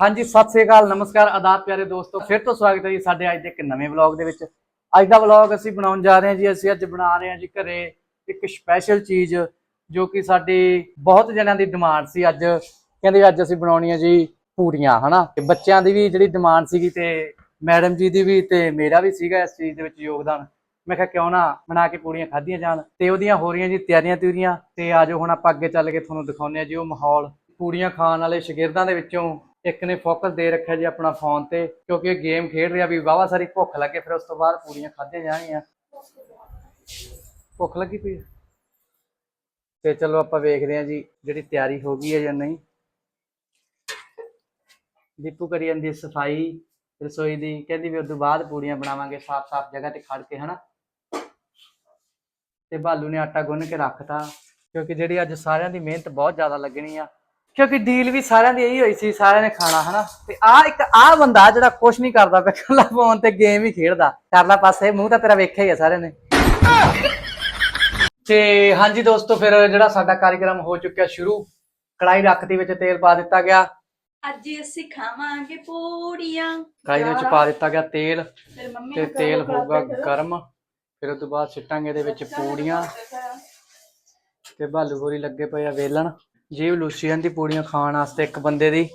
ਹਾਂਜੀ, ਸਤਿ ਸ੍ਰੀ ਅਕਾਲ, ਨਮਸਕਾਰ ਆਦਾਬ ਪਿਆਰੇ ਦੋਸਤੋ। ਫਿਰ ਤੋਂ ਸਵਾਗਤ ਹੈ ਜੀ ਸਾਡੇ ਅੱਜ ਦੇ ਇੱਕ ਨਵੇਂ ਵਲੌਗ ਦੇ ਵਿੱਚ। ਅੱਜ ਦਾ ਵਲੌਗ ਅਸੀਂ ਬਣਾਉਣ ਜਾ ਰਹੇ ਹਾਂ ਜੀ, ਅਸੀਂ ਅੱਜ ਬਣਾ ਰਹੇ ਹਾਂ ਜੀ ਘਰੇ ਇੱਕ ਸਪੈਸ਼ਲ ਚੀਜ਼ ਜੋ ਕਿ ਸਾਡੀ ਬਹੁਤ ਜਣਿਆਂ ਦੀ ਡਿਮਾਂਡ ਸੀ। ਅੱਜ ਕਹਿੰਦੇ ਅੱਜ ਅਸੀਂ ਬਣਾਉਣੀ ਹੈ ਜੀ ਪੂਰੀਆਂ ਹਨਾ? ਤੇ ਬੱਚਿਆਂ ਦੀ ਵੀ ਜਿਹੜੀ ਡਿਮਾਂਡ ਸੀਗੀ ਤੇ ਮੈਡਮ ਜੀ ਦੀ ਵੀ ਤੇ ਮੇਰਾ ਵੀ ਸੀਗਾ ਇਸ ਚੀਜ਼ ਦੇ ਵਿੱਚ ਯੋਗਦਾਨ। ਮੈਂ ਕਿਹਾ ਕਿਉਂ ਨਾ ਬਣਾ ਕੇ ਪੂਰੀਆਂ ਖਾਧੀਆਂ ਜਾਣ। ਤੇ ਉਹਦੀਆਂ ਹੋ ਰਹੀਆਂ ਜੀ ਤਿਆਰੀਆਂ ਤਿਉਰੀਆਂ। ਤੇ ਆਜੋ ਹੁਣ ਆਪਾਂ ਅੱਗੇ ਚੱਲ ਕੇ ਤੁਹਾਨੂੰ ਦਿਖਾਉਂਦੇ ਆ ਜੀ ਉਹ ਮਾਹੌਲ। ਪੂਰੀਆਂ ਖਾਣ ਵਾਲੇ ਸ਼ਾਗਿਰਦਾਂ ਦੇ ਵਿੱਚੋਂ ਇੱਕ ਨੇ ਫੋਕਸ ਦੇ ਰੱਖਿਆ ਜੀ ਆਪਣਾ ਫੋਨ ਤੇ, ਕਿਉਂਕਿ ਇਹ ਗੇਮ ਖੇਡ ਰਿਹਾ ਵੀ ਵਾਵਾ ਸਾਰੀ ਭੁੱਖ ਲੱਗੇ, ਫਿਰ ਉਸ ਤੋਂ ਬਾਅਦ ਪੂਰੀਆਂ ਖਾਧੀਆਂ ਜਾਣੀਆਂ ਭੁੱਖ ਲੱਗੀ ਪਈ ਤੇ ਚਲੋ ਆਪਾਂ ਵੇਖਦੇ ਹਾਂ ਜੀ ਜਿਹੜੀ ਤਿਆਰੀ ਹੋ ਗਈ ਹੈ ਜਾਂ ਨਹੀਂ। ਦੀਪੂ ਕਰੀ ਜਾਂਦੀ ਸਫ਼ਾਈ, ਰਸੋਈ ਦੀ, ਕਹਿੰਦੀ ਵੀ ਉਸ ਤੋਂ ਬਾਅਦ ਪੂਰੀਆਂ ਬਣਾਵਾਂਗੇ, ਸਾਫ਼-ਸਾਫ਼ ਜਗ੍ਹਾ ਤੇ ਖੜ ਕੇ, ਹਨਾ। ਤੇ ਬਾਲੂ ਨੇ ਆਟਾ ਗੁੰਨ ਕੇ ਰੱਖਤਾ, ਕਿਉਂਕਿ ਜਿਹੜੀ ਅੱਜ ਸਾਰਿਆਂ ਦੀ ਮਿਹਨਤ ਬਹੁਤ ਜ਼ਿਆਦਾ ਲੱਗਣੀ ਆ। ਕਿਉਂਕਿ ਡੀਲ ਵੀ ਸਾਰਿਆਂ ਦੀ ਇਹੀ ਹੋਈ ਸੀ ਸਾਰਿਆਂ ਨੇ ਖਾਣਾ ਹਨਾ? ਤੇ ਆ ਇੱਕ ਆ ਬੰਦਾ ਜਿਹੜਾ ਕੁਛ ਨਹੀਂ ਕਰਦਾ ਪਿਆ ਕੱਲਾ ਫੋਨ ਤੇ ਗੇਮ ਹੀ ਖੇਡਦਾ। ਕਰ ਲੈ ਪਾਸੇ ਮੂੰਹ ਤਾਂ ਤੇਰਾ ਵੇਖਿਆ ਹੀ ਆ ਸਾਰਿਆਂ ਨੇ। ਤੇ ਹਾਂਜੀ ਦੋਸਤੋ ਫਿਰ ਜਿਹੜਾ ਸਾਡਾ ਕਾਰਜਕ੍ਰਮ ਹੋ ਚੁੱਕਿਆ ਸ਼ੁਰੂ ਕੜਾਈ ਰੱਖਤੀ ਵਿੱਚ ਤੇਲ ਪਾ ਦਿੱਤਾ ਗਿਆ। ਅੱਜ ਅਸੀਂ ਖਾਵਾਂਗੇ ਪੂੜੀਆਂ। ਕੜਾਈ ਦੇ ਵਿੱਚ ਪਾ ਦਿੱਤਾ ਗਿਆ ਤੇਲ ਫਿਰ ਮੰਮੀ ਤੇ ਨੂੰ ਤੇਲ ਕਰੋ ਹੋਊਗਾ ਕਰਦੇ। ਗਰਮ। ਫਿਰ ਉਸ ਤੋਂ ਬਾਅਦ ਸਿੱਟਾਂਗੇ ਇਹਦੇ ਵਿੱਚ ਪੂੜੀਆਂ। ਤੇ ਭਾਲੂ ਗੋਰੀ ਲੱਗੇ ਪਏ ਆ ਵੇਲਣ। ਜੀਵ ਲੂਸੀਅਨ ਦੀ ਪੂੜੀਆਂ ਖਾਣ ਵਾਸਤੇ ਇੱਕ ਬੰਦੇ ਦੀ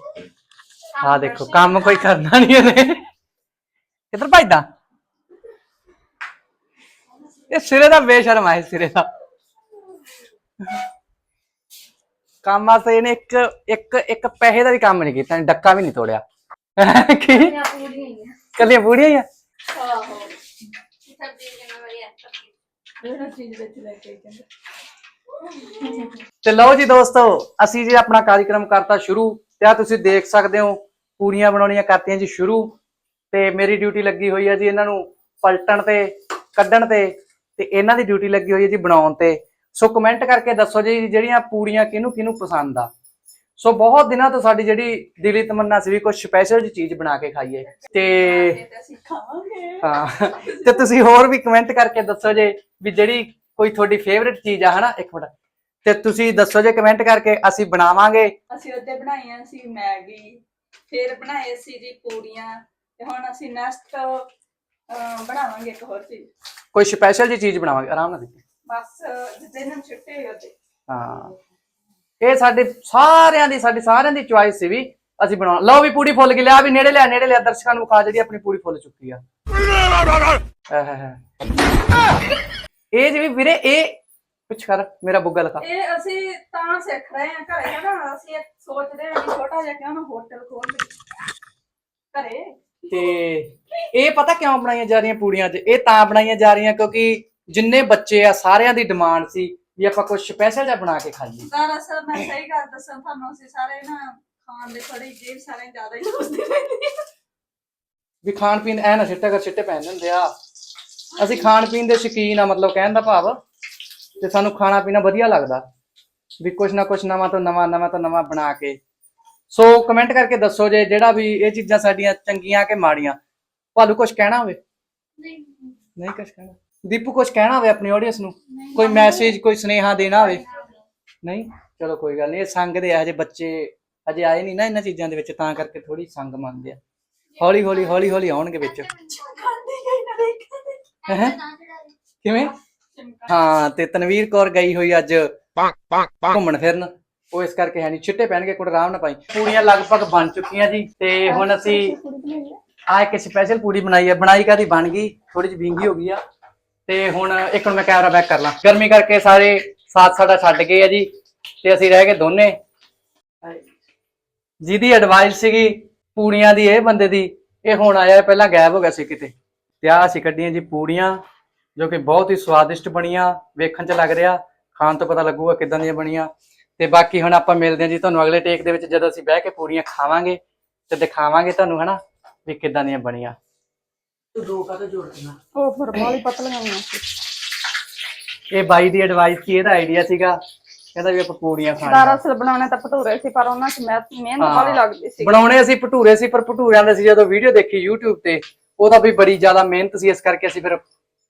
ਆ ਦੇਖੋ ਕੰਮ ਕੋਈ ਕਰਨਾ ਨਹੀਂ ਇਹਨੇ ਕਿੱਧਰ ਭੱਜਦਾ? ਇਹ ਸਿਰੇ ਦਾ ਬੇਸ਼ਰਮ ਆ ਇਹ ਸਿਰੇ ਦਾ। ਕੰਮ ਆਸੇ ਇਹਨੇ ਇੱਕ ਇੱਕ ਇੱਕ ਪੈਸੇ ਦਾ ਵੀ ਕੰਮ ਨਹੀਂ ਕੀਤਾ ਡੱਕਾ ਵੀ ਨਹੀਂ ਤੋੜਿਆ। ਕੀ? ਕੱਲੀਆਂ ਪੂੜੀਆਂ ਹੀ ਆ। ਆਹੋ। ਸਬਜ਼ੀ ਕਿੰਨਾ ਵਧੀਆ ਇਹ ਚੀਜ਼ ਵਿੱਚ ਲੈ ਕੇ ਕਹਿੰਦੇ। ਤੇ ਲਓ ਜੀ ਦੋਸਤੋ ਅਸੀਂ ਜੀ ਆਪਣਾ ਕਾਰਜਕ੍ਰਮ ਕਰਤਾ ਸ਼ੁਰੂ ਤੇ ਆ ਤੁਸੀਂ ਦੇਖ ਸਕਦੇ ਹੋ ਪੂਰੀਆਂ ਬਣਾਉਣੀਆਂ ਕਰਤੀਆਂ ਜੀ ਸ਼ੁਰੂ ਤੇ ਮੇਰੀ ਡਿਊਟੀ ਲੱਗੀ ਹੋਈ ਹੈ ਜੀ ਇਹਨਾਂ ਨੂੰ ਪਲਟਣ ਤੇ ਕੱਢਣ ਤੇ ਤੇ ਇਹਨਾਂ ਦੀ ਡਿਊਟੀ ਲੱਗੀ ਹੋਈ ਹੈ ਜੀ ਬਣਾਉਣ ਤੇ। ਸੋ ਕਮੈਂਟ ਕਰਕੇ ਦੱਸੋ ਜੀ ਜਿਹੜੀਆਂ ਪੂਰੀਆਂ ਕਿਹਨੂੰ ਕਿਹਨੂੰ ਪਸੰਦ ਆ। ਸੋ ਬਹੁਤ ਦਿਨਾਂ ਤੋਂ ਸਾਡੀ ਜਿਹੜੀ ਦਿਲੀ ਤਮੰਨਾ ਸੀ ਵੀ ਕੁਝ ਸਪੈਸ਼ਲ ਜੀ ਚੀਜ਼ ਬਣਾ ਕੇ ਖਾਈਏ। ਤੇ ਹਾਂ ਤੇ ਤੁਸੀਂ ਹੋਰ ਵੀ ਕਮੈਂਟ ਕਰਕੇ ਦੱਸੋ ਜੇ ਵੀ ਜਿਹੜੀ ਕੋਈ ਤੁਹਾਡੀ ਫੇਵਰਿਟ ਚੀਜ਼ ਆ ਹਨਾ? ਇੱਕ ਮਿੰਟ। ਤੇ ਤੁਸੀਂ ਦੱਸੋ ਜੇ ਕਮੈਂਟ ਕਰਕੇ ਅਸੀਂ ਬਣਾਵਾਂਗੇ। ਅਸੀਂ ਉੱਤੇ ਬਣਾਈਆਂ ਸੀ ਮੈਗੀ ਫਿਰ ਬਣਾਏ ਸੀ ਜੀ ਪੂੜੀਆਂ ਤੇ ਹੁਣ ਅਸੀਂ ਨੈਕਸਟ ਬਣਾਵਾਂਗੇ ਇੱਕ ਹੋਰ ਚੀਜ਼। ਕੋਈ ਸਪੈਸ਼ਲ ਜੀ ਚੀਜ਼ ਬਣਾਵਾਂਗੇ ਆਰਾਮ ਨਾਲ ਦੇਖੋ ਬਸ ਜਿੱਦੇ ਨੂੰ ਛੁੱਟੇ ਉਹਦੇ। ਹਾਂ। ਇਹ ਸਾਡੇ ਸਾਰਿਆਂ ਦੀ ਸਾਡੀ ਸਾਰਿਆਂ ਦੀ ਚੁਆਇਸ ਸੀ ਵੀ ਅਸੀਂ ਬਣਾਉਣਾ। ਲਓ ਵੀ ਪੂਰੀ ਫੁੱਲ ਗਈ ਲਿਆ ਵੀ ਨੇੜੇ ਲਿਆ ਨੇੜੇ ਲਿਆ। ਦਰਸ਼ਕਾਂ ਨੂੰ ਖਾ ਜਿਹੜੀ ਆਪਣੀ ਪੂਰੀ ਫੁੱਲ ਚੁੱਕੀ ਆ। ਇਹ ਜੀ ਵੀ ਵੀਰੇ ਇਹ ਕੁਛ ਕਰ ਮੇਰਾ ਬੁੱਗਾ ਲਖਾ ਇਹ ਅਸੀਂ ਤਾਂ ਸਿੱਖ ਰਹੇ ਹਾਂ ਘਰੇ ਹੈ ਨਾ ਅਸੀਂ ਇਹ ਸੋਚਦੇ ਹਾਂ ਕਿ ਛੋਟਾ ਜਿਹਾ ਕਿਉਂ ਨਾ ਹੋਟਲ ਖੋਲ ਲਈਏ। ਘਰੇ। ਤੇ ਇਹ ਪਤਾ ਕਿਉਂ ਬਣਾਈਆਂ ਜਾ ਰਹੀਆਂ ਪੂੜੀਆਂ ਅੱਜ? ਇਹ ਤਾਂ ਬਣਾਈਆਂ ਜਾ ਰਹੀਆਂ ਕਿਉਂਕਿ ਜਿੰਨੇ ਬੱਚੇ ਆ ਸਾਰਿਆਂ ਦੀ ਡਿਮਾਂਡ ਸੀ ਵੀ ਆਪਾਂ ਕੁਝ ਸਪੈਸ਼ਲ ਜਿਹਾ ਬਣਾ ਕੇ ਖਾਈਏ। ਦਰਅਸਲ ਮੈਂ ਸਹੀ ਗੱਲ ਦੱਸਾਂ ਤੁਹਾਨੂੰ ਅਸੀਂ ਸਾਰੇ ਨਾ ਖਾਣ ਦੇ ਥੋੜੀ ਜੀਵ ਸਾਰੇ ਜ਼ਿਆਦਾ ਹੀ ਸੋਚਦੇ ਰਹਿੰਦੇ। ਵੀ ਖਾਣ ਪੀਣ ਐ ਨਾ ਛਿੱਟੇ ਕਰ ਛਿੱਟੇ ਪੈਣ ਦਿੰਦੇ ਆ ਅਸੀਂ ਖਾਣ ਪੀਣ ਦੇ ਸ਼ੌਕੀਨ ਆ ਮਤਲਬ ਕਹਿਣ ਦਾ ਭਾਵ ਤੇ ਸਾਨੂੰ ਖਾਣਾ ਪੀਣਾ ਵਧੀਆ ਲੱਗਦਾ। ਵੀ ਕੁਛ ਨਾ ਕੁਛ ਨਵਾਂ ਤੋਂ ਨਵਾਂ ਨਵਾਂ ਤੋਂ ਨਵਾਂ ਬਣਾ ਕੇ। ਸੋ ਕਮੈਂਟ ਕਰਕੇ ਦੱਸੋ ਜੇ ਜਿਹੜਾ ਵੀ ਇਹ ਚੀਜ਼ਾਂ ਸਾਡੀਆਂ ਚੰਗੀਆਂ ਕਿ ਮਾੜੀਆਂ। ਭਾਲੂ ਕੁਛ ਕਹਿਣਾ ਹੋਵੇ? ਨਹੀਂ। ਕੁਛ ਕਹਿਣਾ। ਦੀਪੂ ਕੁਛ ਕਹਿਣਾ ਹੋਵੇ ਆਪਣੀ ਆਡੀਅנס ਨੂੰ? ਕੋਈ ਮੈਸੇਜ ਕੋਈ ਸੁਨੇਹਾ ਦੇਣਾ ਹੋਵੇ? ਨਹੀਂ? ਚਲੋ ਕੋਈ ਗੱਲ ਨਹੀਂ ਇਹ ਸੰਗ ਦੇ ਆ ਹਜੇ ਬੱਚੇ ਹਜੇ ਆਏ ਨਹੀਂ ਨਾ ਇਹਨਾਂ ਚੀਜ਼ਾਂ ਦੇ ਵਿੱਚ ਤਾਂ ਕਰਕੇ ਥੋੜੀ ਸੰਗ ਮੰਨਦੇ ਆ। ਹੌਲੀ ਹੌਲੀ ਹੌਲੀ ਹੌਲੀ ਆਉਣਗੇ ਵਿੱਚ ਹੈਂ? ਕਿਵੇਂ? ਹਾਂ ਤੇ ਤਨਵੀਰ ਕੌਰ ਗਈ ਹੋਈ ਅੱਜ ਘੁੰਮਣ ਫਿਰਨ। ਉਹ ਇਸ ਕਰਕੇ ਹੈ ਨਹੀਂ ਛਿੱਟੇ ਪੈਣਗੇ ਕੁੜ ਆਰਾਮ ਨਾਲ ਪਾਈ। ਪੂੜੀਆਂ ਲਗਭਗ ਬਣ ਚੁੱਕੀਆਂ ਜੀ ਤੇ ਹੁਣ ਅਸੀਂ ਆ ਇੱਕ ਸਪੈਸ਼ਲ ਪੂੜੀ ਬਣਾਈ ਹੈ ਬਣਾਈ ਕਾਦੀ ਬਣ ਗਈ ਥੋੜੀ ਜਿਹੀ ਵਿੰਗੀ ਹੋ ਗਈ ਆ। ਤੇ ਹੁਣ ਇੱਕ ਨੂੰ ਮੈਂ ਕੈਮਰਾ ਬੈਕ ਕਰ ਲਾਂ। ਗਰਮੀ ਕਰਕੇ ਸਾਰੇ ਸਾਥ ਸਾਡਾ ਛੱਡ ਗਏ ਆ ਜੀ ਤੇ ਅਸੀਂ ਰਹਿ ਗਏ ਦੋਨੇ। ਜਿਹਦੀ ਐਡਵਾਈਸ ਸੀਗੀ ਪੂੜੀਆਂ ਦੀ ਇਹ ਬੰਦੇ ਦੀ ਇਹ ਹੁਣ ਆਇਆ ਪਹਿਲਾਂ ਗਾਇਬ ਹੋ ਗਿਆ ਸੀ ਕਿਤੇ। ਤੇ ਆਹ ਅਸੀਂ ਕੱਢੀਆਂ ਜੀ ਪੂੜੀਆਂ ਜੋ ਕਿ ਬਹੁਤ ਹੀ ਸਵਾਦਿਸ਼ਟ ਬਣੀਆਂ ਵੇਖਣ 'ਚ ਲੱਗ ਰਿਹਾ ਖਾਣ ਤੋਂ ਪਤਾ ਲੱਗੂਗਾ ਕਿਦਾਂ ਦੀਆਂ ਬਣੀਆਂ। ਤੇ ਬਾਕੀ ਹੁਣ ਆਪਾਂ ਮਿਲਦੇ ਹਾਂ ਜੀ ਤੁਹਾਨੂੰ ਅਗਲੇ ਟੇਕ ਦੇ ਵਿੱਚ ਜਦੋਂ ਅਸੀਂ ਬਹਿ ਕੇ ਪੂੜੀਆਂ ਖਾਵਾਂਗੇ ਤੇ ਦਿਖਾਵਾਂਗੇ ਤੁਹਾਨੂੰ ਹਨਾ ਵੀ ਕਿਦਾਂ ਦੀਆਂ ਬਣੀਆਂ। ਤੂੰ ਦੋ ਕਾਹਦੇ ਜੋੜ ਦੇਣਾ ਉਹ ਫਿਰ ਬਾਲੀ ਪਤਲੀਆਂ ਹੋਈਆਂ। ਸੀ ਇਹ ਬਾਈ ਦੀ ਐਡਵਾਈਸ ਸੀ ਇਹਦਾ ਆਈਡੀਆ ਸੀਗਾ ਕਹਿੰਦਾ ਵੀ ਆਪਾਂ ਪੂੜੀਆਂ ਖਾਣੀਆਂ। ਦਰਅਸਲ ਬਣਾਉਣੇ ਤਾਂ ਭਟੂਰੇ ਸੀ ਪਰ ਉਹਨਾਂ 'ਚ ਮਿਹਨਤ ਹਾਂ। ਬਾਲੀ ਲੱਗਦੀ ਸੀ। ਬਣਾਉਣੇ ਅਸੀਂ ਭਟੂਰੇ ਸੀ ਪਰ ਭਟੂਰਿਆਂ ਦੇ ਅਸੀਂ ਜਦੋਂ ਵੀਡੀਓ ਦੇਖੀ YouTube ਤੇ ਉਹਦਾ ਵੀ ਬੜੀ ਜ਼ਿਆਦਾ ਮਿਹਨਤ ਸੀ, ਇਸ ਕਰਕੇ ਅਸੀਂ ਫਿਰ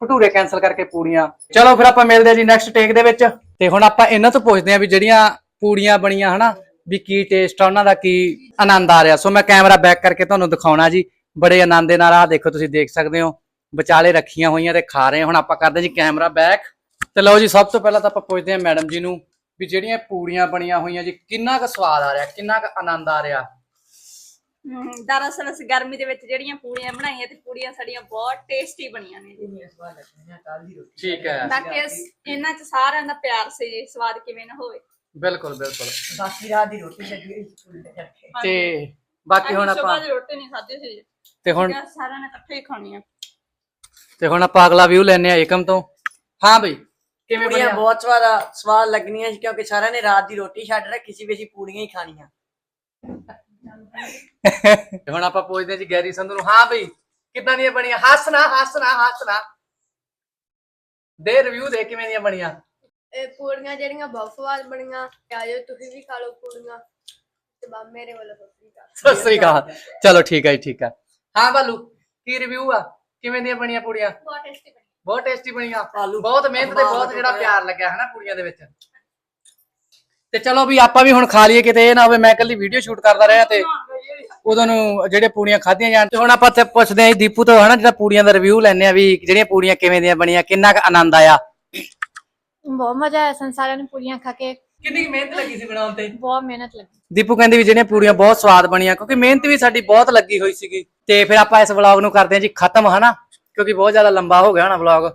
ਭਟੂਰੇ ਕੈਨਸਲ ਕਰਕੇ ਪੂੜੀਆਂ। ਚਲੋ ਫਿਰ ਆਪਾਂ ਮਿਲਦੇ ਹਾਂ ਜੀ ਨੈਕਸਟ ਟੇਕ ਦੇ ਵਿੱਚ। ਤੇ ਹੁਣ ਆਪਾਂ ਇਹਨਾਂ ਤੋਂ ਪੁੱਛਦੇ ਹਾਂ ਵੀ ਜਿਹੜੀਆਂ ਪੂੜੀਆਂ ਬਣੀਆਂ ਹਨਾ, ਵੀ ਕੀ ਟੇਸਟ ਆ, ਉਹਨਾਂ ਦਾ ਕੀ ਆਨੰਦ ਆ ਰਿਹਾ। ਸੋ ਮੈਂ ਕੈਮਰਾ ਬੈਕ ਕਰਕੇ ਤੁਹਾਨੂੰ ਦਿਖਾਉਣਾ ਜੀ। ਬੜੇ ਆਨੰਦ ਦੇ ਨਾਲ ਆ ਦੇਖੋ, ਤੁਸੀਂ ਦੇਖ ਸਕਦੇ ਹੋ। ਵਿਚਾਲੇ ਰੱਖੀਆਂ ਹੋਈਆਂ ਤੇ ਖਾ ਰਹੇ ਹੁਣ ਆਪਾਂ ਕਰਦੇ ਜੀ ਕੈਮਰਾ ਬੈਕ ਤੇ ਲਓ ਜੀ, ਸਭ ਤੋਂ ਪਹਿਲਾਂ ਤਾਂ ਆਪਾਂ ਪੁੱਛਦੇ ਹਾਂ ਮੈਡਮ ਜੀ ਨੂੰ ਵੀ ਜਿਹੜੀਆਂ ਪੂੜੀਆਂ ਬਣੀਆਂ ਹੋਈਆਂ ਜੀ, ਕਿੰਨਾ ਕੁ ਸਵਾਦ ਆ ਰਿਹਾ, ਕਿੰਨਾ ਕੁ ਆਨੰਦ ਆ ਰਿਹਾ। ਦਰਅਸਲ ਅਸੀਂ ਗਰਮੀ ਦੇ ਵਿੱਚ ਜਿਹੜੀਆਂ ਪੂੜੀਆਂ ਬਣਾਈਆਂ ਤੇ ਪੂੜੀਆਂ ਸਾਡੀਆਂ ਬਹੁਤ ਟੇਸਟੀ ਬਣੀਆਂ ਨੇ। ਜੀ ਠੀਕ ਹੈ। ਬਾਕੀ ਇਸ- ਇਹਨਾਂ ਚ ਸਾਰਿਆਂ ਦਾ ਪਿਆਰ ਸੀ ਜੀ ਸਵਾਦ ਕਿਵੇਂ ਨਾ ਹੋਵੇ। ਬਿਲਕੁਲ ਬਿਲਕੁਲ। ਬਾਕੀ ਰਾਤ ਦੀ ਰੋਟੀ ਲੱਗੀ ਹੋਈ ਸਕੂਲ ਦੇ ਕਰਕੇ ਤੇ ਬਾਕੀ ਹੁਣ ਆਪਾਂ ਦੀ ਰੋਟੀ ਨਹੀਂ ਖਾਧੀ ਸੀ ਜੀ। ਤੇ ਹੁਣ ਕਿਹਾ ਸਾਰਿਆਂ ਨੇ ਇਕੱਠੇ ਹੀ ਖਾਣੀ ਆ। ਤੇ ਹੁਣ ਆਪਾਂ ਅਗਲਾ ਵਿਊ ਲੈਣੇ ਆ ਏਕਮ ਤੋਂ। ਹਾਂ ਬਈ ਕਿਵੇਂ ਪੂੜੀਆਂ ਬਣਿਆ? ਬਹੁਤ ਸਵਾਦ ਆ- ਸਵਾਦ ਲੱਗਣੀਆਂ ਸੀ ਕਿਉਂਕਿ ਸਾਰਿਆਂ ਨੇ ਰਾਤ ਦੀ ਰੋਟੀ ਛੱਡ ਰੱਖੀ ਸੀ ਵੀ ਅਸੀਂ ਪੂੜੀਆਂ ਹੀ ਖਾਣੀਆਂ। ਤੇ ਹੁਣ ਆਪਾਂ ਪੁੱਛਦੇ ਹਾਂ ਜੀ ਗੈਰੀ ਸੰਧੂ ਨੂੰ ਹਾਂ ਬਈ ਕਿੱਦਾਂ ਦੀਆਂ ਬਣੀਆਂ? ਹੱਸਣਾ ਹੱਸਣਾ ਹੱਸਣਾ ਦੇ ਰਿਵਿਊ ਦੇ ਕਿਵੇਂ ਦੀਆਂ ਬਣੀਆਂ? ਇਹ ਪੂੜੀਆਂ ਜਿਹੜੀਆਂ ਬਹੁਤ ਸਵਾਦ ਬਣੀਆਂ ਤੇ ਆਜੋ ਤੁਸੀਂ ਵੀ ਖਾ ਲਓ ਪੂੜੀਆਂ। ਤੇ ਬਾ ਮੇਰੇ ਵੱਲੋਂ ਸਤਿ ਸ੍ਰੀ ਅਕਾਲ। ਸਤਿ ਸ੍ਰੀ ਅਕਾਲ। ਚਲੋ ਠੀਕ ਹੈ ਜੀ ਠੀਕ ਹੈ ਹਾਂ ਬਾਲੂ ਕੀ ਰਿਵਿਊ ਆ? ਕਿਵੇਂ ਦੀਆਂ ਬਣੀਆਂ ਪੂੜੀਆਂ? ਬਹੁਤ ਟੇਸਟੀ ਬਣੀ ਬਹੁਤ ਟੇਸਟੀ ਬਣੀਆਂ। ਆਲੂ ਬਹੁਤ ਮਿਹਨਤ ਤੇ ਬਹੁਤ ਜਿਹੜਾ। ਪਿਆਰ ਲੱਗਿਆ ਹਨਾ ਕੁੜੀਆਂ ਦੇ ਵਿੱਚ? ਤੇ ਚਲੋ ਵੀ ਆਪਾਂ ਵੀ ਹੁਣ ਖਾ ਲਈਏ ਕਿਤੇ ਇਹ ਨਾ ਹੋਵੇ ਮੈਂ ਕੱਲੀ ਵੀਡੀਓ ਸ਼ੂਟ ਕਰਦਾ ਰਿਹਾ ਤੇ ਉਦੋਂ ਨੂੰ ਜਿਹੜੇ ਪੂੜੀਆਂ ਖਾਧੀਆਂ ਜਾਣ। ਤੇ ਹੁਣ ਆਪਾਂ ਤੇ ਪੁੱਛਦੇ ਆਂ ਦੀਪੂ ਤੋਂ ਹਨਾ ਜਿਹੜਾ ਪੂੜੀਆਂ ਦਾ ਰਿਵਿਊ ਲੈਣੇ ਆ ਵੀ ਜਿਹੜੀਆਂ ਪੂੜੀਆਂ ਕਿਵੇਂ ਦੀਆਂ ਬਣੀਆਂ ਕਿੰਨਾ ਕੁ ਆਨੰਦ ਆਇਆ? ਬਹੁਤ ਮਜ਼ਾ ਆਇਆ ਸਾਨੂੰ ਸਾਰਿਆਂ ਨੂੰ ਪੂੜੀਆਂ ਖਾ ਕੇ। ਕਿੰਨੀ ਮਿਹਨਤ ਲੱਗੀ ਸੀ ਬਣਾਉਣ ਤੇ? ਬਹੁਤ ਮਿਹਨਤ ਲੱਗੀ। ਦੀਪੂ ਕਹਿੰਦੇ ਵੀ ਜਿਹੜੀਆਂ ਪੂੜੀਆਂ ਬਹੁਤ ਸਵਾਦ ਬਣੀਆਂ ਕਿਉਂਕਿ ਮਿਹਨਤ ਵੀ ਸਾਡੀ ਬਹੁਤ ਲੱਗੀ ਹੋਈ ਸੀਗੀ। ਤੇ ਫਿਰ ਆਪਾਂ ਇਸ ਵਲੌਗ ਨੂੰ ਕਰਦੇ ਹਾਂ ਜੀ ਖਤਮ ਹਨਾ? ਕਿਉਂਕਿ ਬਹੁਤ ਜ਼ਿਆਦਾ ਲੰਬਾ ਹੋ ਗਿਆ ਹਨਾ ਵਲੌਗ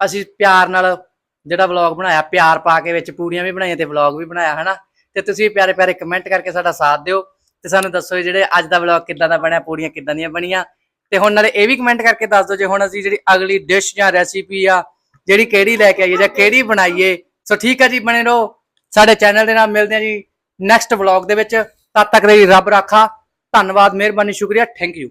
ਅਸੀਂ ਪਿਆਰ ਨਾਲ ਜਿਹੜਾ ਵਲੌਗ ਬਣਾਇਆ, ਪਿਆਰ ਪਾ ਕੇ ਵਿੱਚ ਪੂੜੀਆਂ ਵੀ ਬਣਾਈਆਂ ਤੇ ਵਲੌਗ ਵੀ ਬਣਾਇਆ, ਹਨਾ? ਤੇ ਤੁਸੀਂ ਪਿਆਰੇ ਪਿਆਰੇ ਕਮੈਂਟ ਕਰਕੇ ਸਾਡਾ ਸਾਥ ਦਿਓ ਤੇ ਸਾਨੂੰ ਦੱਸੋ ਵੀ ਜਿਹੜੇ ਅੱਜ ਦਾ ਵਲੌਗ ਕਿੱਦਾਂ ਦਾ ਬਣਿਆ, ਪੂੜੀਆਂ ਕਿੱਦਾਂ ਦੀਆਂ ਬਣੀਆਂ? ਤੇ ਹੁਣ ਨਾਲੇ ਇਹ ਵੀ ਕਮੈਂਟ ਕਰਕੇ ਦੱਸ ਦਿਓ, ਜੇ ਹੁਣ ਅਸੀਂ ਜਿਹੜੀ ਅਗਲੀ ਡਿਸ਼ ਜਾਂ ਰੈਸੀਪੀ ਆ, ਜਿਹੜੀ ਕਿਹੜੀ ਲੈ ਕੇ ਆਈਏ ਜਾਂ ਕਿਹੜੀ ਬਣਾਈਏ, ਸੋ ਠੀਕ ਆ ਜੀ, ਬਣੇ ਰਹੋ। ਸਾਡੇ ਚੈਨਲ ਦੇ ਨਾਲ ਮਿਲਦੇ ਆ ਜੀ ਨੈਕਸਟ ਵਲੌਗ ਦੇ ਵਿੱਚ। ਤਦ ਤੱਕ ਲਈ ਰੱਬ ਰਾਖਾ। ਧੰਨਵਾਦ, ਮਿਹਰਬਾਨੀ, ਸ਼ੁਕਰੀਆ। Thank you